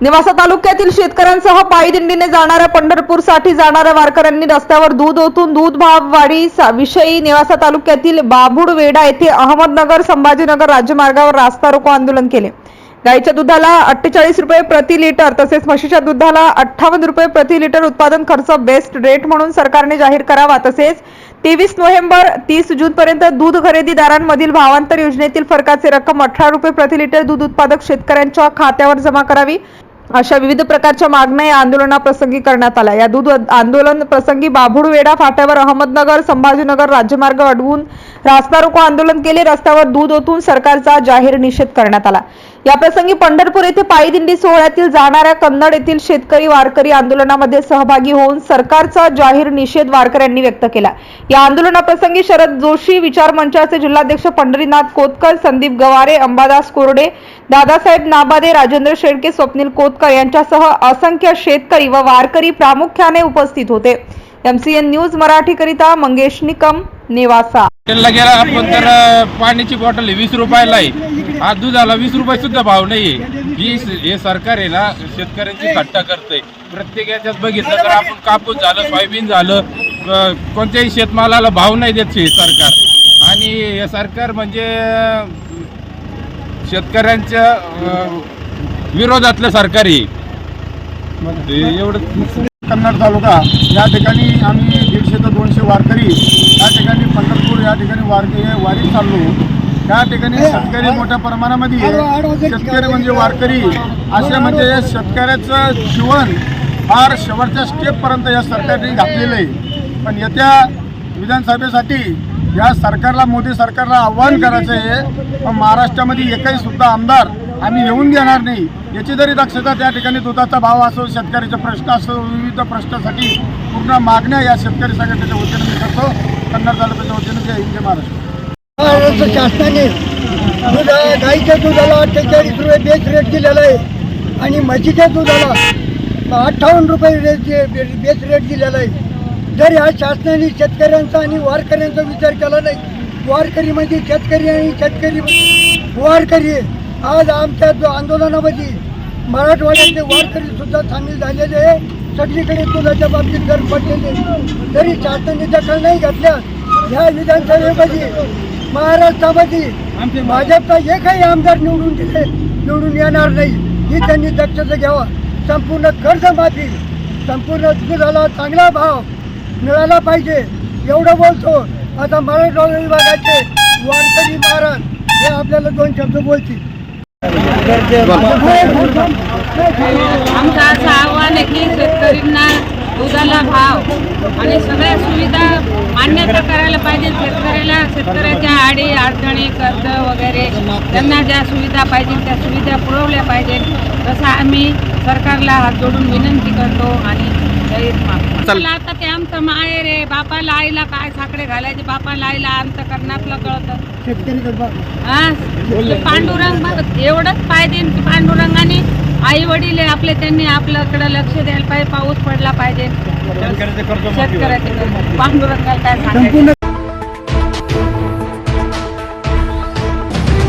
निवासा तालुक्यातील शेतकऱ्यांसह पायी दिंडीने जाणाऱ्या पंढरपूरसाठी जाणाऱ्या वारकऱ्यांनी रस्त्यावर दूध ओतून दूध भाववाढी विषयी निवासा तालुक्यातील बाभुड वेडा येथे अहमदनगर संभाजीनगर राज्यमार्गावर रास्ता रोको आंदोलन केले. गाईच्या दुधाला अठ्ठेचाळीस रुपये प्रति लिटर तसेच म्हशीच्या दुधाला अठ्ठावन्न रुपये प्रति लिटर उत्पादन खर्च बेस्ट रेट म्हणून सरकारने जाहीर करावा. तसेच तेवीस नोव्हेंबर तीस जून पर्यंत दूध खरेदीदारांमधील भावांतर योजनेतील फरकाचे रक्कम अठरा रुपये प्रति लिटर दूध उत्पादक शेतकऱ्यांच्या खात्यावर जमा करावी. अशा विविध प्रकारच्या मागण्या या आंदोलनाप्रसंगी करण्यात आल्या. या दूध आंदोलन प्रसंगी बाभुळवेडा फाट्यावर अहमदनगर संभाजीनगर राज्यमार्ग अडवून रास्ता रोको आंदोलन केले. रस्त्यावर दूध ओतून सरकारचा जाहीर निषेध करण्यात आला. याप्रसंगी पंढरपूर येथे पायी दिंडी सोहळ्यातील जाणाऱ्या कन्नड येथील शेतकरी वारकरी आंदोलनामध्ये सहभागी होऊन सरकारचा जाहीर निषेध वारकऱ्यांनी व्यक्त केला. या आंदोलनाप्रसंगी शरद जोशी विचार मंचाचे जिल्हाध्यक्ष पंढरीनाथ कोतकर संदीप गवारे अंबादास कोरडे दादासाहेब नाबादे राजेंद्र शेळके स्वप्नील कोतकर यांच्यासह असंख्य शेतकरी व वारकरी प्रामुख्याने उपस्थित होते. एमसीएन न्यूज मराठीकरिता मंगेश निकम नेवासा. गेला आपण तर पाण्याची बॉटल वीस रुपयाला आहे. आज दुधाला वीस रुपये सुद्धा भाव नाहीये. ही हे सरकार आहे ना शेतकऱ्यांची थट्टा करतंय. प्रत्येक याच्यात बघितलं तर आपण कापूस झालं सोयाबीन झालं कोणत्याही शेतमालाला भाव नाही देत हे सरकार. आणि हे सरकार म्हणजे शेतकऱ्यांच्या विरोधातलं सरकार आहे. एवढं कन्नड तालुका या ठिकाणी आम्ही दीडशे ते दोनशे वारकरी या ठिकाणी पंढरपूर या ठिकाणी वारकरी वारीत चाललो. त्या ठिकाणी शेतकरी मोठ्या प्रमाणामध्ये शेतकरी म्हणजे वारकरी. असे म्हणजे या शेतकऱ्याचं जीवन फार शेवटच्या स्टेपपर्यंत या सरकारने घातलेलं आहे. पण येत्या विधानसभेसाठी या सरकारला मोदी सरकारला आव्हान करायचं आहे. पण महाराष्ट्रामध्ये एकही सुद्धा आमदार आम्ही येऊन देणार नाही. याची जरी दक्षता त्या ठिकाणी दुधाचा भाव असो शेतकऱ्याचे प्रश्न असो विविध प्रश्नासाठी पूर्ण मागण्या या शेतकरी संघटनेच्या वतीने मी करतो. कन्नड तालुक्याच्या वतीने जय हिंद महाराष्ट्र. शासनाने दुधा गाईच्या दुधाला अठ्ठेचाळीस रुपये बेस रेट दिलेला आहे. आणि म्हशीच्या दुधाला अठ्ठावन्न रुपये रेट बेस रेट दिलेला आहे. जर या शासनाने शेतकऱ्यांचा आणि वारकऱ्यांचा विचार केला नाही वारकरी म्हणजे शेतकरी आणि शेतकरी म्हणजे वारकरी. आज आमच्या आंदोलनामध्ये मराठवाड्यातले वारकरी सुद्धा सामील झालेले आहे. सगळीकडे दुधाच्या बाबतीत घर पडलेले तरी शासनाने दखल नाही घेतल्यास ह्या विधानसभेमध्ये महाराष्ट्रामध्ये भाजपचा एकही आमदार निवडून दिले निवडून येणार नाही. ही त्यांनी दक्षता घ्यावा. संपूर्ण कर्जमाफी संपूर्ण दुधाला चांगला भाव मिळाला पाहिजे. एवढं बोलतो. आता मराठवाडा विभागाचे वारकरी महाराज हे आपल्याला दोन शब्द बोलतील. आमचं असं आव्हान आहे की शेतकऱ्यांना दुधाला भाव आणि सगळ्या सुविधा मान्यता शेतकऱ्याच्या आडी अडचणी कर्ज वगैरे त्यांना ज्या सुविधा पाहिजे त्या सुविधा पुरवल्या पाहिजे तसं आम्ही सरकारला हात जोडून विनंती करतो आणि आता ते आमचं माहेर आहे. बापाला आईला काय साकडे घालायचे? बापाला आईला अंतकरणातलं कळतं. शेतकरी गरबा हा? ते पांडुरंग एवढंच पाहिजे की पांडुरंगाने आई वडील आहे आपले त्यांनी आपल्याकडे लक्ष द्यायला पाहिजे पाऊस पडला पाहिजे. शेतकऱ्याचे. पांडुरंगाला काय सांगायचं?